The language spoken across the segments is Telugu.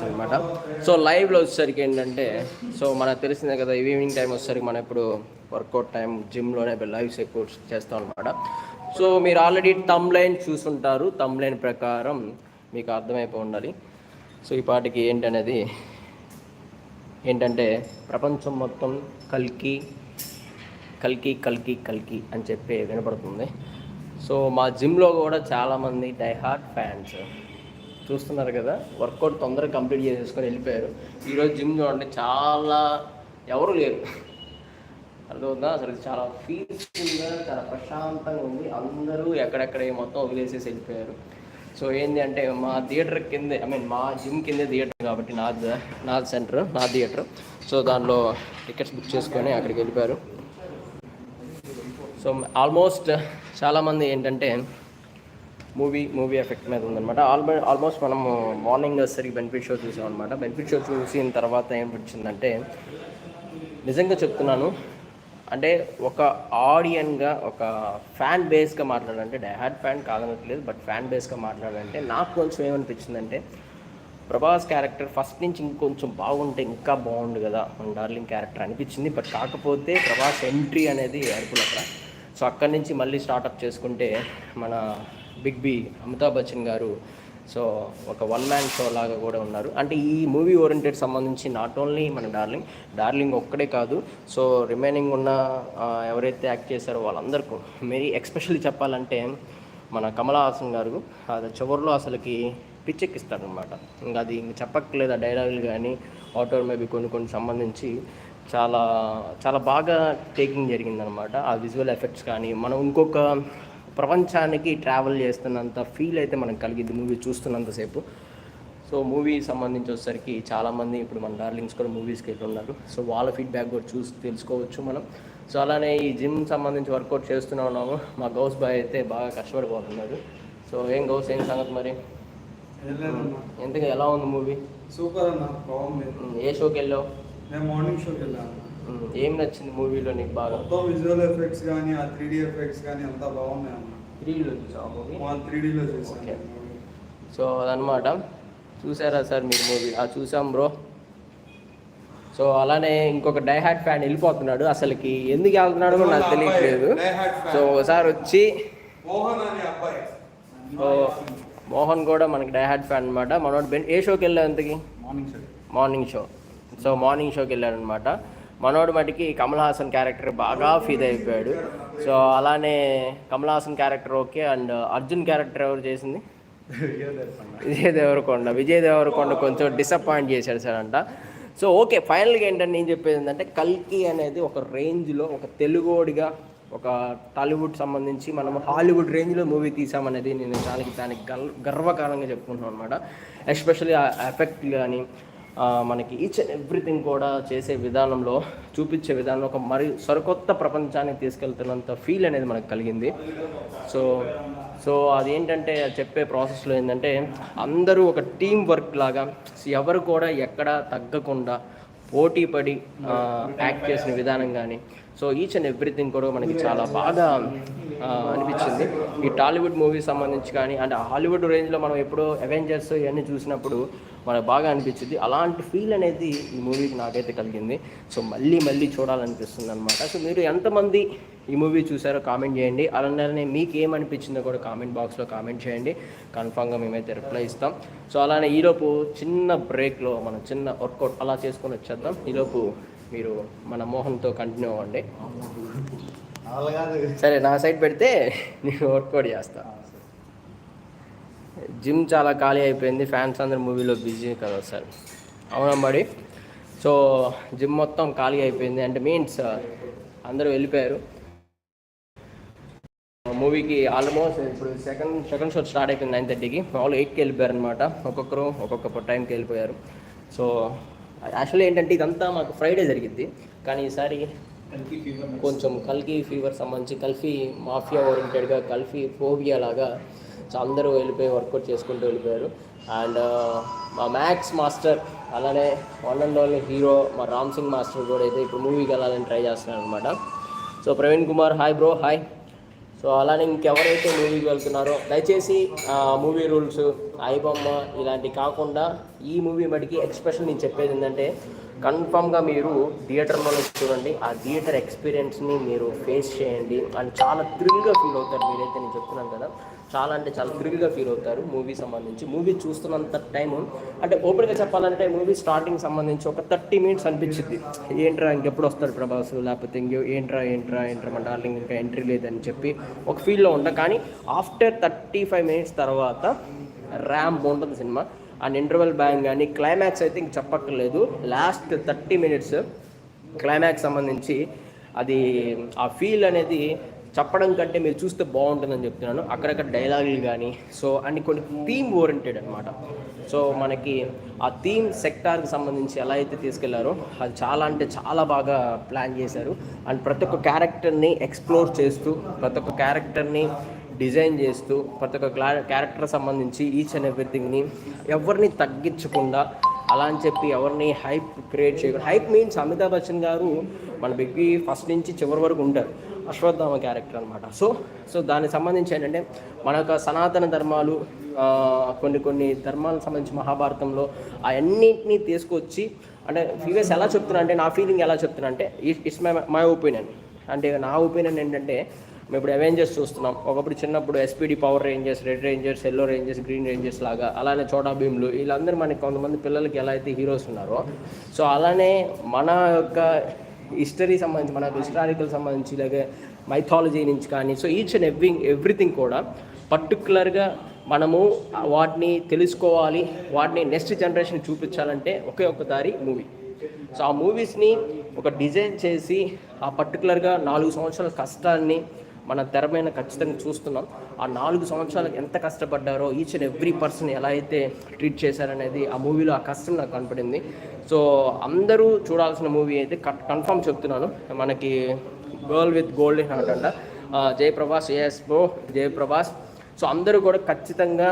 అనమాట సో లైవ్లో వచ్చేసరికి ఏంటంటే సో మనకు తెలిసిందే కదా ఈవినింగ్ టైం వచ్చేసరికి మనం ఇప్పుడు వర్కౌట్ టైం జిమ్లోనే లైవ్స్ ఎక్కువ చేస్తాం అనమాట సో మీరు ఆల్రెడీ తమ్ లైన్ చూసుంటారు. తమ్ లైన్ ప్రకారం మీకు అర్థమైపో ఉండాలి. సో ఈ పాటికి ఏంటనేది ఏంటంటే ప్రపంచం మొత్తం కల్కి కల్కి కల్కి కల్కి అని చెప్పి వినపడుతుంది. సో మా జిమ్లో కూడా చాలామంది డైహార్ట్ ఫ్యాన్స్. చూస్తున్నారు కదా వర్కౌట్ తొందరగా కంప్లీట్ చేసేసుకొని వెళ్ళిపోయారు. ఈరోజు జిమ్ చూడండి చాలా ఎవరు లేరు. అర్థమవుతుందా? అసలు చాలా పీస్ఫుల్గా చాలా ప్రశాంతంగా ఉంది. అందరూ ఎక్కడెక్కడ మొత్తం వదిలేసేసి వెళ్ళిపోయారు. సో ఏంటి అంటే మా థియేటర్ కిందే ఐ మీన్ మా జిమ్ కిందే థియేటర్ కాబట్టి నా నా సెంటర్ నా థియేటర్. సో దానిలో టికెట్స్ బుక్ చేసుకొని అక్కడికి వెళ్ళిపోయారు. సో ఆల్మోస్ట్ చాలామంది ఏంటంటే మూవీ మూవీ ఎఫెక్ట్ మీద ఉందన్నమాట. ఆల్మో ఆల్మోస్ట్ మనము మార్నింగ్ వచ్చేసరికి బెనిఫిట్ షో చూసాం అనమాట బెనిఫిట్ షో చూసిన తర్వాత ఏమనిపించిందంటే నిజంగా చెప్తున్నాను అంటే ఒక ఆడియన్గా ఒక ఫ్యాన్ బేస్గా మాట్లాడాలంటే డైహార్డ్ ఫ్యాన్ కాదనట్లేదు బట్ ఫ్యాన్ బేస్గా మాట్లాడాలంటే నాకు కొంచెం ఏమనిపించిందంటే ప్రభాస్ క్యారెక్టర్ ఫస్ట్ నుంచి ఇంకొంచెం బాగుంటే ఇంకా బాగుండు కదా మన డార్లింగ్ క్యారెక్టర్ అనిపించింది. బట్ కాకపోతే ప్రభాస్ ఎంట్రీ అనేది అరుపులు అక్కడ సో అక్కడి నుంచి మళ్ళీ స్టార్ట్అప్ చేసుకుంటే మన బిగ్ బి అమితాబ్ బచ్చన్ గారు. సో ఒక వన్ మ్యాన్ షో లాగా కూడా ఉన్నారు. అంటే ఈ మూవీ ఓరియంటెడ్ సంబంధించి నాట్ ఓన్లీ మన డార్లింగ్ డార్లింగ్ ఒక్కడే కాదు. సో రిమైనింగ్ ఉన్న ఎవరైతే యాక్ట్ చేశారో వాళ్ళందరికీ మేరీ ఎక్స్పెషల్లీ చెప్పాలంటే మన కమలా హాసన్ గారు అది చివరిలో అసలుకి పిచ్చెక్కిస్తాడనమాట ఇంకా అది ఇంక చెప్పక్కర్లేదు ఆ డైలాగులు కానీ ఆటో మేబీ కొన్ని కొన్ని సంబంధించి చాలా చాలా బాగా టేకింగ్ జరిగిందనమాట ఆ విజువల్ ఎఫెక్ట్స్ కానీ మనం ఇంకొక ప్రపంచానికి ట్రావెల్ చేస్తున్నంత ఫీల్ అయితే మనకు కలిగింది మూవీ చూస్తున్నంతసేపు సో మూవీ సంబంధించి వచ్చేసరికి చాలామంది ఇప్పుడు మన డార్లింగ్స్ కూడా మూవీస్కి వెళ్ళి ఉన్నారు. సో వాళ్ళ ఫీడ్బ్యాక్ కూడా చూసి తెలుసుకోవచ్చు మనం. సో అలానే ఈ జిమ్ సంబంధించి వర్కౌట్ చేస్తూనే ఉన్నాము. మా గౌస్ బాయ్ అయితే బాగా కష్టపడిపోతున్నాడు. సో ఏం గౌస్ ఏం సంగతి మరి? ఎందుకు? ఎలా ఉంది మూవీ సూపర్ అన్న. ఏ షోకి వెళ్ళావు? నేను మార్నింగ్ షోకి వెళ్ళాను ఏం నచ్చింది మూవీలో నీకు బాగా? మొత్తం విజువల్ ఎఫెక్ట్స్ కానీ ఆ త్రీ ఎఫెక్ట్స్ కానీ అంతా బాగున్నాయి అన్న త్రీలో చూసావు మూవీ? త్రీ డీలో. చూసాను సో అదనమాట చూసారా సార్ మీరు మూవీ? ఆ చూసాం బ్రో. సో అలానే ఇంకొక డైహార్ట్ ఫ్యాన్ వెళ్ళిపోతున్నాడు. అసలుకి ఎందుకు వెళ్తున్నాడో కూడా నాకు తెలియట్లేదు. సో ఒకసారి వచ్చి మోహన్ అనే అబ్బాయి. సో మోహన్ కూడా మనకి డైహార్ట్ ఫ్యాన్ అనమాట మనోడు బెన్ ఏ షోకి వెళ్ళావు ఇంతకి? Morning show. Morning show. So morning షోకి వెళ్ళాడనమాట మనోడు మటుకి కమల్ హాసన్ క్యారెక్టర్ బాగా ఫీల్ అయిపోయాడు. సో అలానే Kamal Haasan character okay. And Arjun character ఎవరు చేసింది? విజయ్ దేవరకొండ విజయ్ దేవరకొండ కొంచెం డిసప్పాయింట్ చేశాడు సార్ అంట. సో ఓకే ఫైనల్గా ఏంటంటే నేను చెప్పేది ఏంటంటే కల్కి అనేది ఒక రేంజ్లో ఒక తెలుగోడిగా ఒక టాలీవుడ్ సంబంధించి మనం హాలీవుడ్ రేంజ్లో మూవీ తీసామనేది నేను దానికి దానికి గర్వకారంగా చెప్పుకుంటున్నాను అనమాట ఎస్పెషల్లీ ఆ ఎఫెక్ట్ కానీ మనకి ఈచ్ అండ్ ఎవ్రీథింగ్ కూడా చేసే విధానంలో చూపించే విధానంలో ఒక మరి సరికొత్త ప్రపంచానికి తీసుకెళ్తున్నంత ఫీల్ అనేది మనకు కలిగింది. సో సో అదేంటంటే చెప్పే ప్రాసెస్లో ఏంటంటే అందరూ ఒక టీం వర్క్ లాగా ఎవరు కూడా ఎక్కడ తగ్గకుండా పోటీ పడి యాక్ట్ చేసిన విధానం కానీ సో ఈచ్ అండ్ ఎవ్రీథింగ్ కూడా మనకి చాలా బాగా అనిపించింది. ఈ టాలీవుడ్ మూవీస్ సంబంధించి కానీ అంటే హాలీవుడ్ రేంజ్లో మనం ఎప్పుడో అవెంజర్స్ ఇవన్నీ చూసినప్పుడు మనకు బాగా అనిపించింది. అలాంటి ఫీల్ అనేది ఈ మూవీకి నాకైతే కలిగింది. సో మళ్ళీ మళ్ళీ చూడాలనిపిస్తుంది అనమాట సో మీరు ఎంతమంది ఈ మూవీ చూసారో కామెంట్ చేయండి. అలానే మీకు ఏమనిపించిందో కూడా కామెంట్ బాక్స్లో కామెంట్ చేయండి. కన్ఫామ్గా మేమైతే రిప్లై ఇస్తాం. సో అలానే ఈలోపు చిన్న బ్రేక్లో మనం చిన్న వర్కౌట్ అలా చేసుకొని వచ్చేద్దాం. ఈలోపు మీరు మన మోహన్తో కంటిన్యూ అవ్వండి. సరే నా సైడ్ పెడితే నేను వర్కౌట్ చేస్తా. జిమ్ చాలా ఖాళీ అయిపోయింది. ఫ్యాన్స్ అందరు మూవీలో బిజీ కదా సార్. అవునా మరి సో జిమ్ మొత్తం ఖాళీ అయిపోయింది. అంటే మీన్స్ అందరూ వెళ్ళిపోయారు. మూవీకి ఆల్మోస్ట్ ఇప్పుడు సెకండ్ సెకండ్ షో స్టార్ట్ అయిపోయింది నైన్ థర్టీకి. వాళ్ళు ఎయిట్కి వెళ్ళిపోయారు అనమాట ఒక్కొక్కరు ఒక్కొక్క టైంకి వెళ్ళిపోయారు. సో యాక్చువల్లీ ఏంటంటే ఇదంతా మాకు ఫ్రైడే జరిగింది కానీ ఈసారి కొంచెం కల్కి ఫీవర్ సంబంధించి కల్ఫీ మాఫియా ఓరియంటెడ్గా కల్ఫీ ఫోబియా లాగా అందరూ వెళ్ళిపోయి వర్కౌట్ చేసుకుంటూ వెళ్ళిపోయారు. అండ్ uh, మా మ్యాక్స్ మాస్టర్ అలానే వన్ అండ్ ఓన్లీ హీరో మా రామ్ సింగ్ మాస్టర్ కూడా అయితే ఇప్పుడు మూవీకి వెళ్ళాలని ట్రై చేస్తున్నాడు అనమాట so Praveen Kumar hi bro hi so అలానే ఇంకెవరైతే మూవీకి వెళ్తున్నారో దయచేసి మూవీ రూల్స్ ఐబొమ్మ ఇలాంటివి కాకుండా ఈ మూవీ మటుకి ఎక్స్ప్రెషన్ నేను చెప్పేది ఏంటంటే కన్ఫామ్గా మీరు థియేటర్లో చూడండి. ఆ థియేటర్ ఎక్స్పీరియన్స్ని మీరు ఫేస్ చేయండి. అండ్ చాలా థ్రిల్గా ఫీల్ అవుతారు మీరైతే నేను చెప్తున్నాను కదా. చాలా అంటే చాలా థ్రిల్గా ఫీల్ అవుతారు మూవీ సంబంధించి. మూవీ చూస్తున్నంత టైము అంటే ఓపెన్గా చెప్పాలంటే మూవీ స్టార్టింగ్ సంబంధించి ఒక థర్టీ మినిట్స్ అనిపించింది ఏంట్రా ఇంకెప్పుడు వస్తాడు ప్రభాస్? లేకపోతే ఇంక ఏంట్రా ఏంట్రా ఏంట్రా మన డార్లింగ్ ఇంకా ఎంట్రీ లేదని చెప్పి ఒక ఫీల్లో ఉంటా. కానీ ఆఫ్టర్ థర్టీ ఫైవ్ మినిట్స్ తర్వాత ర్యామ్ బాగుంటుంది సినిమా అండ్ ఇంటర్వెల్ బ్యాంగ్ కానీ క్లైమాక్స్ అయితే ఇంక చెప్పక్కర్లేదు. లాస్ట్ థర్టీ మినిట్స్ క్లైమాక్స్ సంబంధించి అది ఆ ఫీల్ అనేది చెప్పడం కంటే మీరు చూస్తే బాగుంటుందని చెప్తున్నాను. అక్కడక్కడ డైలాగులు కానీ సో అండ్ కొన్ని థీమ్ ఓరియంటెడ్ అనమాట సో మనకి ఆ థీమ్ సెక్టార్కి సంబంధించి ఎలా అయితే తీసుకెళ్ళారో అది చాలా అంటే చాలా బాగా ప్లాన్ చేశారు. అండ్ ప్రతి ఒక్క క్యారెక్టర్ని ఎక్స్ప్లోర్ చేస్తూ ప్రతి ఒక్క క్యారెక్టర్ని డిజైన్ చేస్తూ ప్రతి ఒక్క క్లా క్యారెక్టర్ సంబంధించి ఈచ్ అండ్ ఎవ్రీథింగ్ని ఎవరిని తగ్గించకుండా అలా అని చెప్పి ఎవరిని హైప్ క్రియేట్ చేయకూడదు హైప్ మీన్స్ అమితాబ్ బచ్చన్ గారు మన బిగ్గి ఫస్ట్ నుంచి చివరి వరకు ఉంటారు. అశ్వత్థామ క్యారెక్టర్ అనమాట సో సో దానికి సంబంధించి ఏంటంటే మన యొక్క సనాతన ధర్మాలు కొన్ని కొన్ని ధర్మాలకు సంబంధించి మహాభారతంలో అవన్నింటినీ తీసుకొచ్చి అంటే ఫీవర్స్ ఎలా చెప్తున్నా అంటే నా ఫీలింగ్ ఎలా చెప్తున్నా అంటే ఇట్స్ మై మై ఒపీనియన్ అంటే నా ఒపీనియన్ ఏంటంటే మేము ఇప్పుడు అవెంజర్స్ చూస్తున్నాం. ఒకప్పుడు చిన్నప్పుడు SPD power rangers red rangers yellow rangers green rangers లాగా అలానే చోటా భీమ్లు వీళ్ళందరూ మనకి కొంతమంది పిల్లలకి ఎలా అయితే హీరోస్ ఉన్నారో. సో అలానే మన యొక్క హిస్టరీ సంబంధించి మన హిస్టారికల్ సంబంధించి లేక మైథాలజీ నుంచి కానీ so each and every everything కూడా పర్టికులర్గా మనము వాటిని తెలుసుకోవాలి వాటిని నెక్స్ట్ జనరేషన్ చూపించాలంటే ఒకే ఒక్క దారి మూవీ సో ఆ మూవీస్ని ఒక డిజైన్ చేసి ఆ పర్టికులర్గా నాలుగు సంవత్సరాల కష్టాన్ని మన తెర మీద ఖచ్చితంగా చూస్తున్నాం. ఆ నాలుగు సంవత్సరాలకు ఎంత కష్టపడ్డారో ఈచ్ అండ్ ఎవ్రీ పర్సన్ ఎలా అయితే ట్రీట్ చేశారనేది ఆ మూవీలో ఆ కష్టం నాకు కనపడింది. సో అందరూ చూడాల్సిన మూవీ అయితే కన్ఫర్మ్ చెప్తున్నాను. మనకి గర్ల్ విత్ గోల్డెన్ హార్ట్ అంట. Jayaprabhas as bro Jayaprabhas. So అందరూ కూడా ఖచ్చితంగా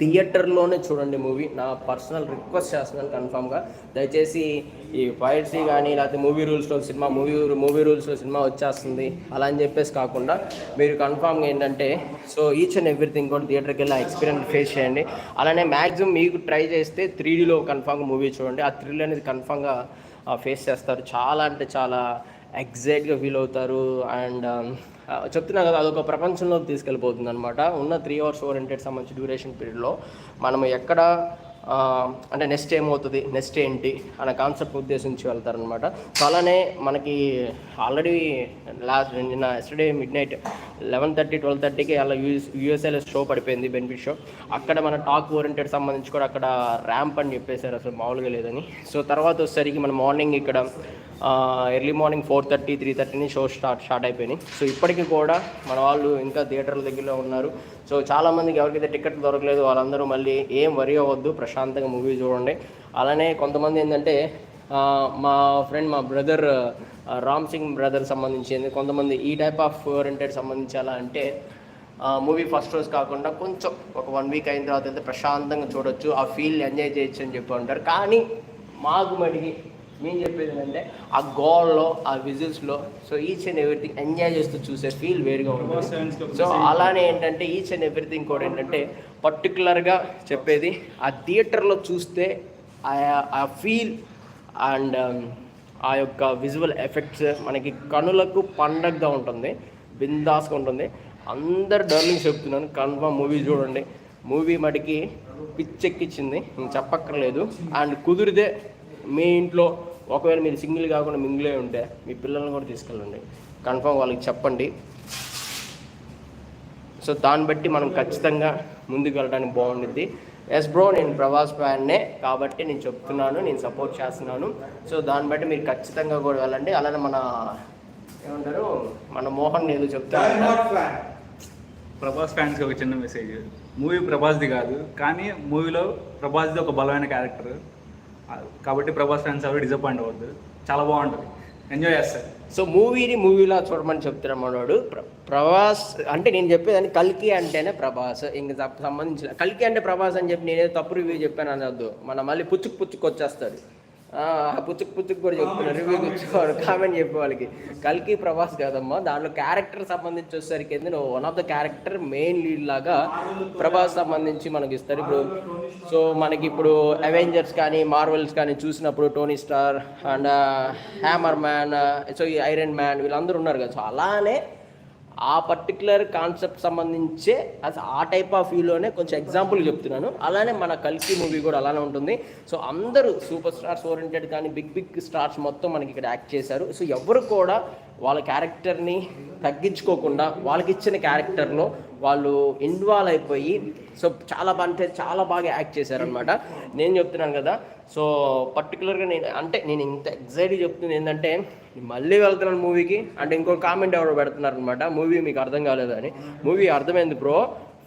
థియేటర్లోనే చూడండి మూవీ. నా పర్సనల్ రిక్వెస్ట్ చేస్తున్నాను కన్ఫామ్గా. దయచేసి ఈ పైరసీ కానీ లేకపోతే మూవీ రూల్స్లో సినిమా మూవీ మూవీ రూల్స్లో సినిమా వచ్చేస్తుంది. అలా అని చెప్పేసి కాకుండా మీరు కన్ఫామ్గా ఏంటంటే సో ఈచ్ అండ్ ఎవ్రీథింగ్ కూడా థియేటర్కి వెళ్ళి ఆ ఎక్స్పీరియన్స్ ఫేస్ చేయండి. అలానే మ్యాక్సిమం మీకు ట్రై చేస్తే త్రీడీలో కన్ఫామ్గా మూవీ చూడండి. ఆ థ్రిల్ అనేది కన్ఫామ్గా ఫేస్ చేస్తారు. చాలా అంటే చాలా ఎగ్జైట్గా ఫీల్ అవుతారు. అండ్ um, చెప్తున్నా కదా అదొక ప్రపంచంలోకి తీసుకెళ్ళిపోతుంది అనమాట ఉన్న త్రీ అవర్స్ ఓరియంటెడ్ సంబంధించి డ్యూరేషన్ పీరియడ్లో మనం ఎక్కడ అంటే నెక్స్ట్ ఏమవుతుంది నెక్స్ట్ ఏంటి అనే కాన్సెప్ట్ ఉద్దేశించి వెళ్తారనమాట సో అలానే మనకి ఆల్రెడీ లాస్ట్ నిన్న yesterday midnight eleven thirty twelve థర్టీకి అలా యూఎస్ యూఎస్ఏలో షో పడిపోయింది బెనిఫిట్ షో అక్కడ మన టాక్ ఓరియంటెడ్ సంబంధించి కూడా అక్కడ ర్యాంప్ అని చెప్పేశారు అసలు మామూలుగా లేదని. సో తర్వాత వచ్చేసరికి మన మార్నింగ్ ఇక్కడ early morning four thirty three థర్టీని show start start అయిపోయినాయి. సో ఇప్పటికీ కూడా మన వాళ్ళు ఇంకా థియేటర్ల దగ్గరలో ఉన్నారు. సో చాలామందికి ఎవరికైతే టికెట్ దొరకలేదు వాళ్ళందరూ మళ్ళీ ఏం వరి అవ్వద్దు ప్రశాంతంగా మూవీ చూడండి. అలానే కొంతమంది ఏంటంటే మా ఫ్రెండ్ మా బ్రదర్ రామ్ సింగ్ బ్రదర్ సంబంధించింది. కొంతమంది ఈ టైప్ ఆఫ్ ఓరియంటెడ్ సంబంధించి అలా అంటే మూవీ ఫస్ట్ రోజు కాకుండా కొంచెం ఒక వన్ వీక్ అయిన తర్వాత అయితే ప్రశాంతంగా చూడొచ్చు ఆ ఫీల్ ఎంజాయ్ చేయొచ్చు అని చెప్పి అంటారు. కానీ మాకు మడిగి మేము చెప్పేది ఏంటంటే ఆ గోల్లో ఆ విజిల్స్లో so each and everything enjoy చేస్తూ చూసే ఫీల్ వేరుగా ఉంటుంది. సో అలానే ఏంటంటే ఈచ్ అండ్ ఎవ్రీథింగ్ కూడా ఏంటంటే పర్టికులర్గా చెప్పేది ఆ థియేటర్లో చూస్తే ఆ- ఆ ఫీల్ అండ్ ఆ యొక్క విజువల్ ఎఫెక్ట్స్ మనకి కనులకు పండగగా ఉంటుంది బిందాస్గా ఉంటుంది. అందరు డర్లింగ్ చెప్తున్నాను కన్ఫర్మ్ మూవీ చూడండి. మూవీ మటుకి పిచ్చెక్కిచ్చింది చెప్పక్కర్లేదు. అండ్ కుదిరితే మీ ఇంట్లో ఒకవేళ మీరు సింగిల్ కాకుండా మింగిలే ఉంటే మీ పిల్లల్ని కూడా తీసుకెళ్ళండి. కన్ఫర్మ్ వాళ్ళకి చెప్పండి. సో దాన్ని బట్టి మనం ఖచ్చితంగా ముందుకు వెళ్ళడానికి బాగుంటుంది ఎస్ బ్రో నేను ప్రభాస్ ఫ్యాన్నే కాబట్టి నేను చెప్తున్నాను నేను సపోర్ట్ చేస్తున్నాను. సో దాన్ని బట్టి మీరు ఖచ్చితంగా కూడా వెళ్ళండి. అలానే మన ఏమంటారు? మన మోహన్ ఏదో చెప్తారు ఫ్యాన్ ప్రభాస్ ఫ్యాన్స్కి ఒక చిన్న మెసేజ్ మూవీ ప్రభాస్ది కాదు కానీ మూవీలో ప్రభాస్ది ఒక బలమైన క్యారెక్టర్ కాబట్టి ప్రభాస్ ఫ్యాన్స్ అవి డిసప్పాయింట్ అవ్వద్దు. చాలా బాగుంటుంది. ఎంజాయ్ చేస్తారు. సో మూవీని మూవీలా చూడమని చెప్తున్నాడు మనోడు ప్రభాస్ అంటే నేను చెప్పేదాన్ని కల్కి అంటేనే ప్రభాస్. ఇంక సంబంధించిన కల్కి అంటే ప్రభాస్ అని చెప్పి నేనేదో తప్పు రివ్యూ చెప్పాను అనొద్దు. మన మళ్ళీ పుచ్చుకు పుచ్చుకు వచ్చేస్తాడు. పుచ్చుకు పుచ్చుకు కూడా చెప్తున్నారు. రివ్యూ కూర్చోవాలి కామెంట్ చెప్పే వాళ్ళకి. కల్కి ప్రభాస్ కాదమ్మా. దాంట్లో క్యారెక్టర్ సంబంధించి వచ్చేసరికి ఏంది నువ్వు one of the character main lead లాగా ప్రభాస్ సంబంధించి మనకి ఇస్తారు. ఇప్పుడు సో మనకి ఇప్పుడు అవెంజర్స్ కానీ మార్వెల్స్ కానీ చూసినప్పుడు Tony Stark and hammer man so ఈ ఐరన్ మ్యాన్ వీళ్ళందరూ ఉన్నారు కదా. సో అలానే ఆ పర్టికులర్ కాన్సెప్ట్ సంబంధించే అసలు ఆ టైప్ ఆఫ్ వ్యూలోనే కొంచెం ఎగ్జాంపుల్ చెప్తున్నాను. అలానే మన కల్కి మూవీ కూడా అలానే ఉంటుంది. సో అందరూ సూపర్ స్టార్స్ ఓరియంటెడ్ కానీ బిగ్ బిగ్ స్టార్స్ మొత్తం మనకి ఇక్కడ యాక్ట్ చేశారు. సో ఎవరు కూడా వాళ్ళ క్యారెక్టర్ని తగ్గించుకోకుండా వాళ్ళకి ఇచ్చిన క్యారెక్టర్లో వాళ్ళు ఇన్వాల్వ్ అయిపోయి సో చాలా బాగా అంటే చాలా బాగా యాక్ట్ చేశారనమాట నేను చెప్తున్నాను కదా సో పర్టికులర్గా నేను అంటే నేను ఇంత ఎగ్జైట్గా చెప్తుంది ఏంటంటే మళ్ళీ వెళ్తున్నాను మూవీకి అంటే ఇంకో కామెంట్ ఎవరో పెడుతున్నారు అనమాట మూవీ మీకు అర్థం కాలేదు అని మూవీ అర్థమైంది బ్రో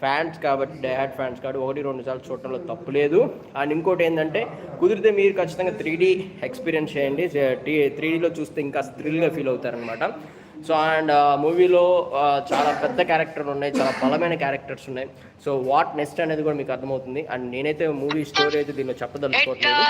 ఫ్యాన్స్ కాబట్టి డయాడ్ ఫ్యాన్స్ కాబట్టి ఒకటి రెండు సార్లు చూడటంలో తప్పు లేదు. అండ్ ఇంకోటి ఏంటంటే కుదిరితే మీరు ఖచ్చితంగా త్రీ డీ ఎక్స్పీరియన్స్ చేయండి. త్రీ డీలో చూస్తే ఇంకా థ్రిల్గా ఫీల్ అవుతారనమాట సో అండ్ మూవీలో చాలా పెద్ద క్యారెక్టర్లు ఉన్నాయి చాలా బలమైన క్యారెక్టర్స్ ఉన్నాయి. సో వాట్ నెక్స్ట్ అనేది కూడా మీకు అర్థమవుతుంది. అండ్ నేనైతే మూవీ స్టోరీ అయితే దీనిలో చెప్పదలుచుకోవట్లేదు.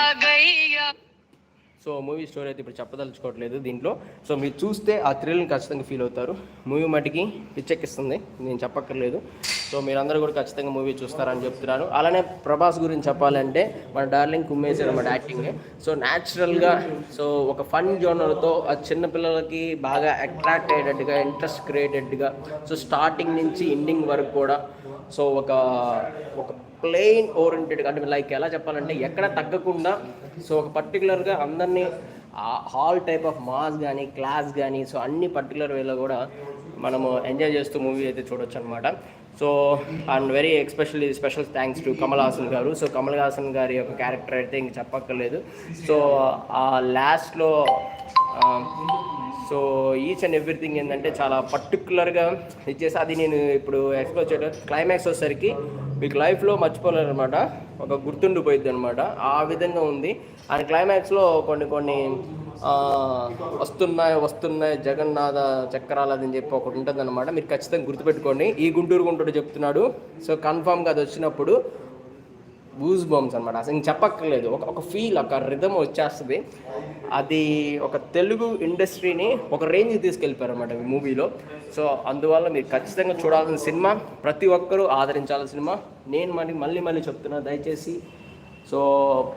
సో మూవీ స్టోరీ అయితే ఇప్పుడు చెప్పదలుచుకోవట్లేదు దీంట్లో. సో మీరు చూస్తే ఆ థ్రిల్ని ఖచ్చితంగా ఫీల్ అవుతారు. మూవీ మటుకి పిచ్చెక్కిస్తుంది. నేను చెప్పక్కర్లేదు. సో మీరందరూ కూడా ఖచ్చితంగా మూవీ చూస్తారని చెప్తున్నాను అలానే ప్రభాస్ గురించి చెప్పాలంటే మన డార్లింగ్ కుమ్మేశారు అనమాట యాక్టింగ్ సో న్యాచురల్గా సో ఒక ఫన్ జోనర్తో ఆ చిన్నపిల్లలకి బాగా అట్రాక్ట్ అయ్యేటట్టుగా ఇంట్రెస్ట్ క్రియేటెడ్గా సో స్టార్టింగ్ నుంచి ఎండింగ్ వరకు కూడా సో ఒక ఒక ప్లెయిన్ ఓరియంటెడ్ అంటే లైక్ ఎలా చెప్పాలంటే ఎక్కడ తగ్గకుండా సో ఒక పర్టికులర్గా అందరినీ హాల్ టైప్ ఆఫ్ మాస్ కానీ క్లాస్ కానీ సో అన్ని పర్టికులర్ వేలో కూడా మనము ఎంజాయ్ చేస్తూ మూవీ అయితే చూడొచ్చు అనమాట so and very especially special thanks to Kamal Haasan గారు. సో కమల్ హాసన్ గారి యొక్క క్యారెక్టర్ అయితే ఇంక చెప్పక్కర్లేదు. సో ఆ లాస్ట్లో సో ఈచ్ అండ్ ఎవ్రీథింగ్ ఏంటంటే చాలా పర్టికులర్గా ఇచ్చేసి అది నేను ఇప్పుడు ఎక్స్ప్లోర్ చేయడం క్లైమాక్స్ వచ్చేసరికి మీకు లైఫ్లో మర్చిపోలేరు అనమాట ఒక గుర్తుండిపోయింది అనమాట ఆ విధంగా ఉంది. అండ్ క్లైమాక్స్లో కొన్ని కొన్ని వస్తున్నాయి వస్తున్నాయి జగన్నాథ చక్రాలు అని చెప్పి ఒకటి ఉంటుంది అనమాట మీరు ఖచ్చితంగా గుర్తుపెట్టుకోండి. ఈ గుంటూరు గుంటూరు చెప్తున్నాడు. సో కన్ఫామ్గా అది వచ్చినప్పుడు బూజ్ బాంబ్స్ అనమాట అసలు చెప్పక్కర్లేదు. ఒక ఒక ఫీల్ ఒక రిధమ్ వచ్చేస్తుంది. అది ఒక తెలుగు ఇండస్ట్రీని ఒక రేంజ్కి తీసుకెళ్ళిపోయారు అనమాట ఈ మూవీలో సో అందువల్ల మీరు ఖచ్చితంగా చూడాల్సిన సినిమా ప్రతి ఒక్కరూ ఆదరించాల్సిన సినిమా. నేను మళ్ళీ మళ్ళీ మళ్ళీ చెప్తున్నా దయచేసి సో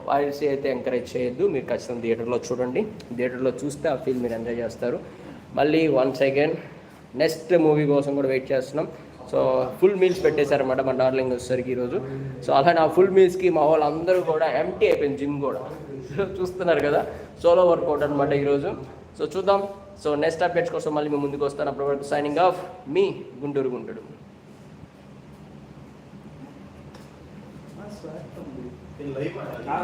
పైరసీ అయితే ఎంకరేజ్ చేయొద్దు. మీరు ఖచ్చితంగా థియేటర్లో చూడండి. థియేటర్లో చూస్తే ఆ ఫీల్ మీరు ఎంజాయ్ చేస్తారు. మళ్ళీ వన్స్ అగైన్ నెక్స్ట్ మూవీ కోసం కూడా వెయిట్ చేస్తున్నాం. సో ఫుల్ మీల్స్ పెట్టేశారన్నమాట మా డార్లింగ్ వచ్చేసరికి ఈరోజు. సో అలానే ఆ ఫుల్ మీల్స్కి మా వాళ్ళందరూ కూడా ఎంటీ అయిపోయింది జిమ్ కూడా. చూస్తున్నారు కదా? సోలో వర్కౌట్ అనమాట ఈరోజు. సో చూద్దాం. సో నెక్స్ట్ అప్డేట్స్ కోసం మళ్ళీ మేము ముందుకు వస్తాను. అప్పటి వరకు సైనింగ్ ఆఫ్ మీ గుంటూరు గుంటూరు. in labor.